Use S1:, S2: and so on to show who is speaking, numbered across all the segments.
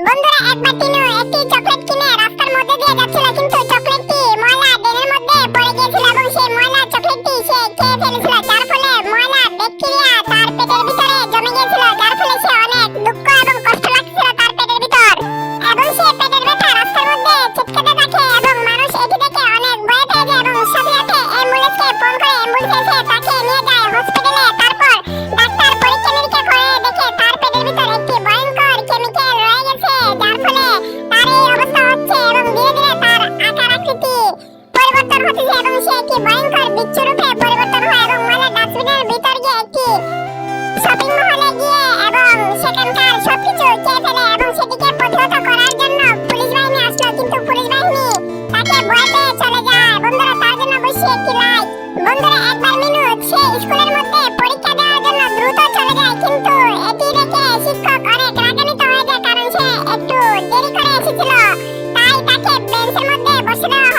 S1: বন্ধুরা একবার টিনু একটি চকলেট কিনে সে কি লাইফ বন্ধুরা, একবার মিনু সে স্কুলের মধ্যে পরীক্ষা দেওয়ার জন্য দ্রুত চলে যায়, কিন্তু এটি দেখে শিক্ষক অনেক রাগান্বিত হয়ে যায়, কারণ সে একটু দেরি করে এসেছিল। তাই তাকে বেঞ্চের মধ্যে বসে দেওয়া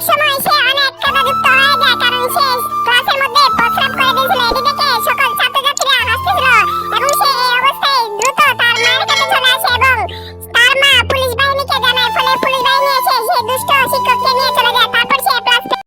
S1: অনেক সময় সে অনেক কাদা যুক্ত হয়ে যায় কারণ সে ক্লাসের মধ্যে প্রস্রাব করে দিয়েছিল এটি দেখে